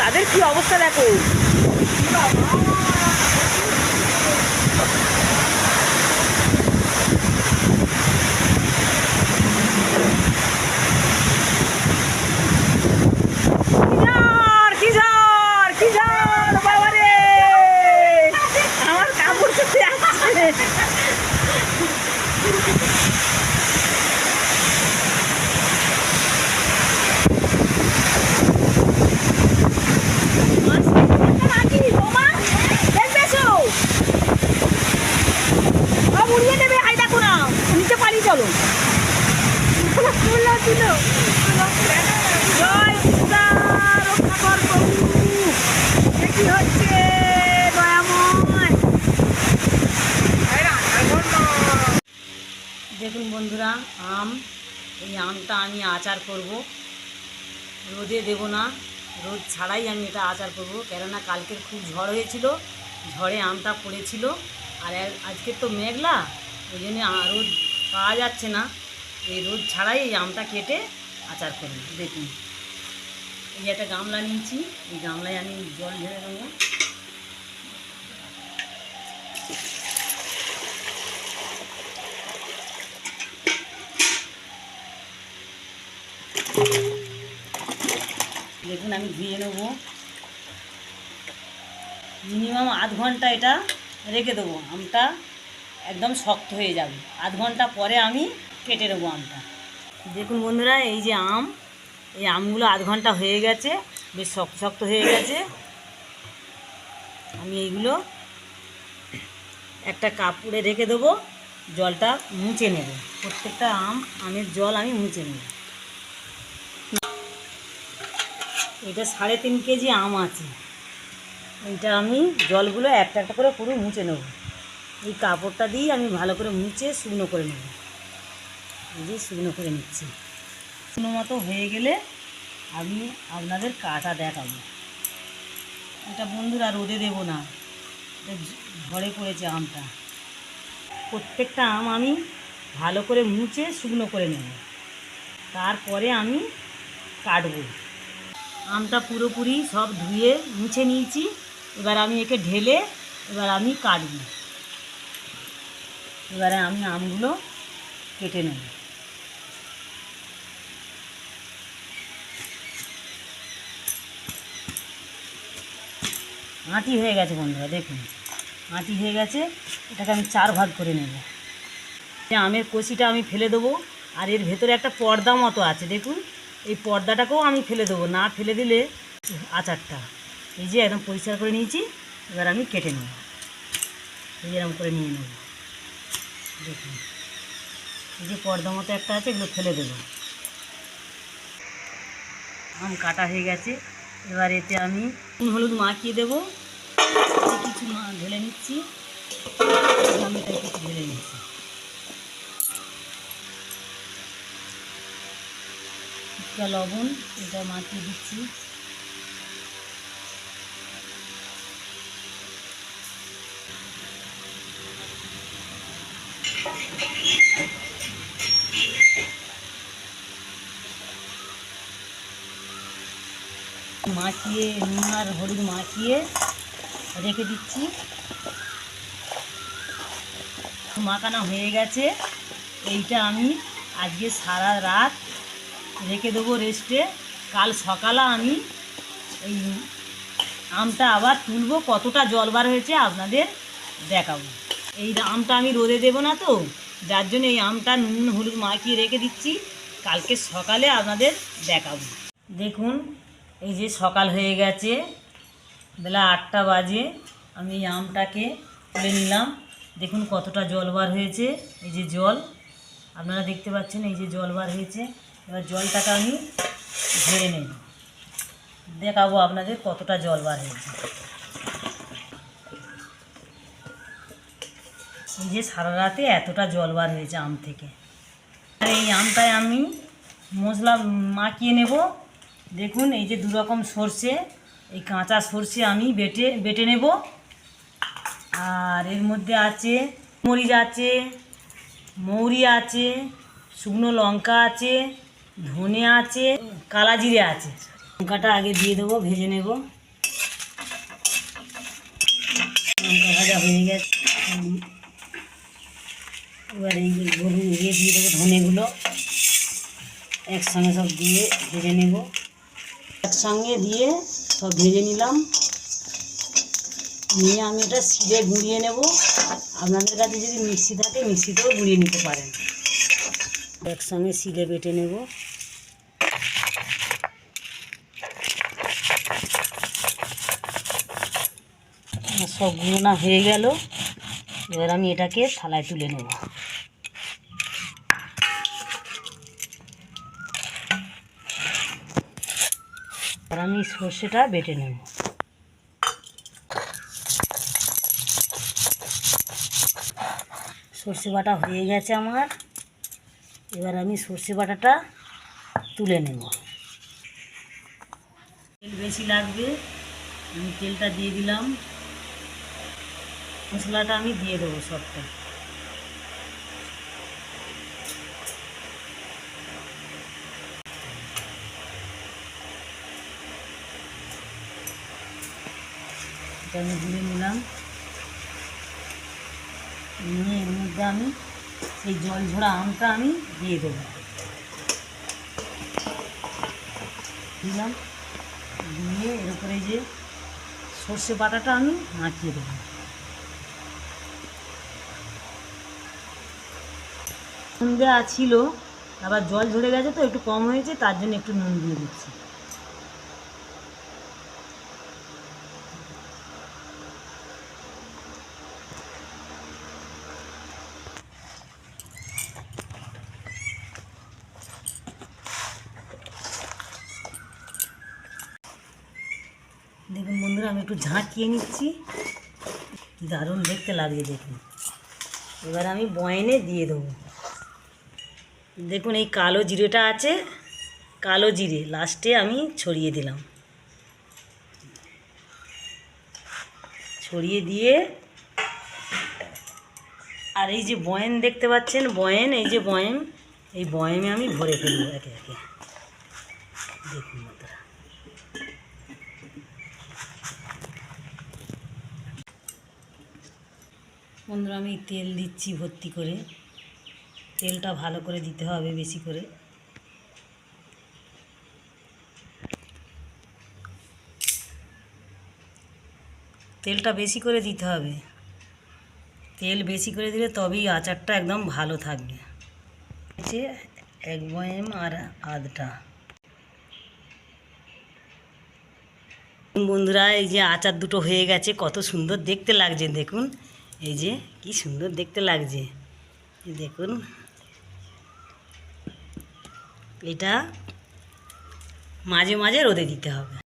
তাদের কি অবস্থা দেখো কি ঝড়, কি ঝড়, কি ঝড়, বাবারে! আমার কাপড় শুকিয়ে যাচ্ছে। মাছ একটা নাকি, বৌমা? দেখবে এসো। সব উড়িয়ে দেবে, হাই দেখো না। নিচে পালিয়ে চলো। দেখুন বন্ধুরা, আম, এই আমটা আমি আচার করব। রোদে দেব না, রোদ ছাড়াই আমি এটা আচার করব। কেননা কালকের খুব ঝড় হয়েছিল, ঝড়ে আমটা পড়েছিল। আর আজকে তো মেঘলা, ওই জন্য রোদ পাওয়া যাচ্ছে না। এই রোদ ছাড়াই এই আমটা কেটে আচার করব দেখুন, এই একটা গামলা নিয়েছি, এই গামলায় আমি জল ঢেলে দেবো। দেখুন, আমি ধুয়ে নেব। মিনিমাম আধ ঘণ্টা এটা রেখে দেবো, আমটা একদম শক্ত হয়ে যাবে। আধ ঘণ্টা পরে আমি কেটে নেব আমটা। দেখুন বন্ধুরা, এই যে আম, এই আমগুলো আধ ঘণ্টা হয়ে গেছে, বেশ শক্ত শক্ত হয়ে গেছে। আমি এইগুলো একটা কাপড়ে রেখে দেবো, জলটা মুছে নেব। প্রত্যেকটা আম, আমের জল আমি মুছে নেব। এটা সাড়ে তিন কেজি আম আছে। এইটা আমি জলগুলো একটা একটা করে পুরো মুছে নেব। এই কাপড়টা দিয়ে আমি ভালো করে মুছে শুকনো করে নেব। এই যে শুকনো করে নিচ্ছি। শুকনো মতো হয়ে গেলে আমি আপনাদের কাটা দেখাবো। এটা বন্ধুরা রোদে দেবো না। ঝড়ে পড়েছে আমটা। প্রত্যেকটা আম আমি ভালো করে মুছে শুকনো করে নেব। তারপরে আমি কাটবো। আমটা পুরোপুরি সব ধুয়ে মুছে নিয়েছি। এবার আমি একে ঢেলে এবার আমি কাটব। এবারে আমি আমগুলো কেটে নেব। আঁটি হয়ে গেছে বন্ধুরা, দেখুন। আঁটি হয়ে গেছে, এটাকে আমি চার ভাগ করে নেব। আমের কষিটা আমি ফেলে দেবো, আর এর ভেতরে একটা পর্দা মতো আছে, দেখুন। এই পর্দাটাকেও আমি ফেলে দেবো, না ফেলে দিলে আচারটা। এই যে একদম পরিষ্কার করে নিয়েছি, এবার আমি কেটে নেব। এই এরকম করে নিয়ে নেব। দেখুন। এই যে পর্দা মতো একটা আছে, এগুলো ফেলে দেবো। আম কাটা হয়ে গেছে। এবার এতে আমি হলুদ মাখিয়ে দেবো। কিছু ঢেলে নিচ্ছি। আমি তাই কিছু ঢেলে নিচ্ছি। লবণ এটা মাখিয়ে দিচ্ছি। মাখিয়ে, নুন আর হলুদ মাখিয়ে রেখে দিচ্ছি। মাখানো হয়ে গেছে। এইটা আমি আজকে সারা রাত রেখে দেবো রেস্টে। কাল সকালে আমি এই আমটা আবার তুলবো। কতটা জল বার হয়েছে আপনাদের দেখাবো। এই আমটা আমি রোদে দেবো না তো, যার জন্য এই আমটা নুন, হলুদ মাখিয়ে রেখে দিচ্ছি। কালকে সকালে আপনাদের দেখাবো। দেখুন এই যে সকাল হয়ে গেছে, বেলা আটটা বাজে, আমি এই আমটাকে তুলে নিলাম। দেখুন কতটা জল বার হয়েছে, এই যে জল। আপনারা দেখতে পাচ্ছেন এই যে জল বার হয়েছে। এবার জলটাকে আমি ঝেড়ে নেব। দেখাবো আপনাদের কতটা জল বার হয়েছে। এই যে সারা রাতে এতটা জল বার হয়েছে আম থেকে। আর এই আমটায় আমি মশলা মাখিয়ে নেব। দেখুন, এই যে দুরকম সর্ষে, এই কাঁচা সর্ষে আমি বেটে বেটে নেব। আর এর মধ্যে আছে মরিচ আছে, মৌরি আছে, শুকনো লঙ্কা আছে, ধনে আছে কালা জিরে আছে। লঙ্কাটা আগে দিয়ে দেবো, ভেজে নেব। লঙ্কা ভাজা হয়ে গেছে। এবার এই গরু ইয়ে দিয়ে দেবো ধনেগুলো। একসঙ্গে সব দিয়ে ভেজে নেব। একসঙ্গে দিয়ে সব ভেজে নিলাম। নিয়ে আমি এটা সিজে গুঁড়িয়ে নেব। আপনাদের কাছে যদি মিক্সি থাকে, মিক্সিতেও গুঁড়িয়ে নিতে পারেন। একসঙ্গে সিলে বেটে নেব। সব গুঁড়োনা হয়ে গেল। এবার আমি এটাকে থালায় তুলে নেব। আর আমি সর্ষেটা বেটে নেব। সর্ষে বাটা হয়ে গেছে আমার। এবার আমি সর্ষে বাটাটা তুলে নেব। তেল বেশি লাগবে, আমি তেলটা দিয়ে দিলাম। মশলাটা আমি দিয়ে দেবো সবটা। আমি ঘুরে নিলাম। নিয়ে এর মধ্যে আমি সেই জল ঝোড়া আমটা আমি দিয়ে দেবো। দিলাম। দিয়ে এর উপরে যে সর্ষে বাটাটা আমি মাখিয়ে দেবো। নুন দেওয়া ছিল, আবার জল ঝরে গেছে তো, একটু কম হয়েছে, তার জন্য একটু নুন দিয়ে দিচ্ছি। দেখুন বন্ধুরা, আমি একটু ঝাঁকিয়ে নিচ্ছি। দারুণ দেখতে লাগছে দেখুন। এবার আমি বয়নে দিয়ে দেবো। দেখুন, এই কালো জিরেটা আছে, কালো জিরে, লাস্টে আমি ছড়িয়ে দিলাম। ছড়িয়ে দিয়ে, আর এই যে বয়েন দেখতে পাচ্ছেন, বয়েন, এই যে বয়েম এই বয়েমে আমি ভরে ফেলব একে একে। দেখুন। বন্ধুরা, আমি তেল দিচ্ছি ভর্তি করে। তেলটা ভালো করে দিতে হবে বেশি করে। তেলটা বেশি করে দিতে হবে। তেল বেশি করে দিলে তবেই আচারটা একদম ভালো থাকবে। হচ্ছে এক বয়েম আর আধটা। বন্ধুরা, এই যে আচার দুটো হয়ে গেছে, কত সুন্দর দেখতে লাগছে, দেখুন। এই যে কি সুন্দর দেখতে লাগছে। দেখুন। এটা মাঝে মাঝে রোদে দিতে হবে।